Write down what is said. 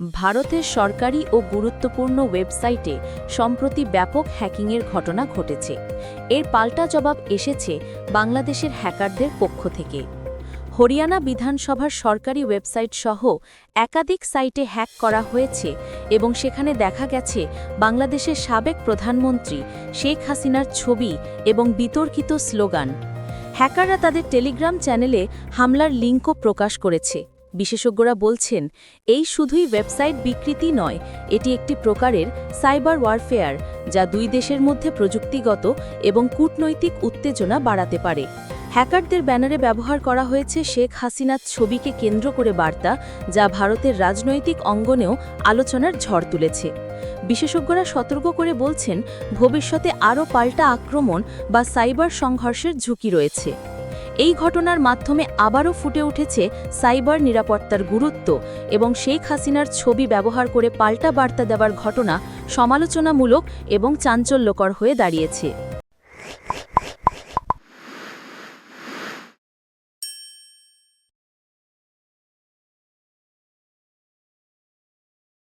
ভারতের সরকারি ও গুরুত্বপূর্ণ ওয়েবসাইটে সম্প্রতি ব্যাপক হ্যাকিংয়ের ঘটনা ঘটেছে। এর পাল্টা জবাব এসেছে বাংলাদেশের হ্যাকারদের পক্ষ থেকে। হরিয়ানা বিধানসভার সরকারি ওয়েবসাইট সহ একাধিক সাইটে হ্যাক করা হয়েছে এবং সেখানে দেখা গেছে বাংলাদেশের সাবেক প্রধানমন্ত্রী শেখ হাসিনার ছবি এবং বিতর্কিত স্লোগান। হ্যাকাররা তাদের টেলিগ্রাম চ্যানেলে হামলার লিঙ্কও প্রকাশ করেছে। বিশেষজ্ঞরা বলছেন, এই শুধুই ওয়েবসাইট বিকৃতি নয়, এটি একটি প্রকারের সাইবার ওয়ারফেয়ার যা দুই দেশের মধ্যে প্রযুক্তিগত এবং কূটনৈতিক উত্তেজনা বাড়াতে পারে। হ্যাকারদের ব্যানারে ব্যবহার করা হয়েছে শেখ হাসিনার ছবিকে কেন্দ্র করে বার্তা, যা ভারতের রাজনৈতিক অঙ্গনেও আলোচনার ঝড় তুলেছে। বিশেষজ্ঞরা সতর্ক করে বলছেন, ভবিষ্যতে আরও পাল্টা আক্রমণ বা সাইবার সংঘর্ষের ঝুঁকি রয়েছে। এই ঘটনার মাধ্যমে আবারও ফুটে উঠেছে সাইবার নিরাপত্তার গুরুত্ব এবং শেখ হাসিনার ছবি ব্যবহার করে পাল্টা বার্তা দেওয়ার ঘটনা সমালোচনামূলক এবং চাঞ্চল্যকর হয়ে দাঁড়িয়েছে।